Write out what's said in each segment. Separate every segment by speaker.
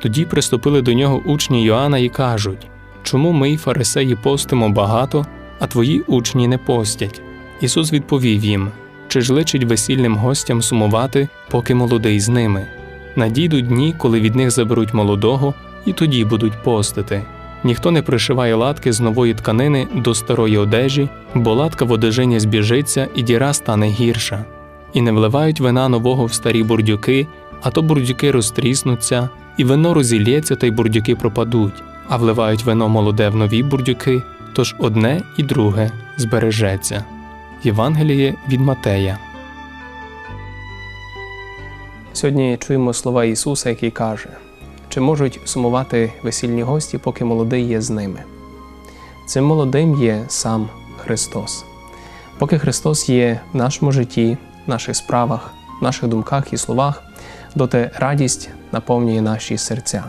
Speaker 1: Тоді приступили до нього учні Йоанна і кажуть: Чому ми, фарисеї, постимо багато, а твої учні не постять? Ісус відповів їм: Чи ж личить весільним гостям сумувати, поки молодий з ними? Надійдуть дні, коли від них заберуть молодого, і тоді будуть постити. Ніхто не пришиває латки з нової тканини до старої одежі, бо латка в одежині збіжиться і діра стане гірша. І не вливають вина нового в старі бурдюки, а то бурдюки розтріснуться, і вино розілється, та й бурдюки пропадуть, а вливають вино молоде в нові бурдюки, тож одне і друге збережеться. Євангеліє від Матея. Сьогодні чуємо слова Ісуса, який каже: чи можуть сумувати весільні гості, поки молодий є з ними? Цим молодим є сам Христос. Поки Христос є в нашому житті, в наших справах, в наших думках і словах, доти радість наповнює наші серця.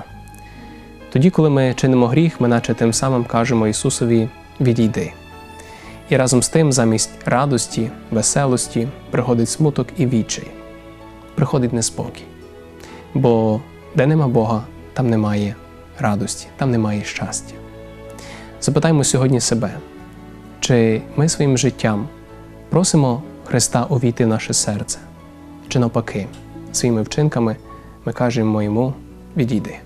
Speaker 1: Тоді, коли ми чинимо гріх, ми наче тим самим кажемо Ісусові відійди. І разом з тим, замість радості, веселості, приходить смуток і відчай, приходить неспокій. Бо де нема Бога, там немає радості, там немає щастя. Запитаймо сьогодні себе, чи ми своїм життям просимо Христа увійти в наше серце, чи навпаки, своїми вчинками ми кажемо йому відійди.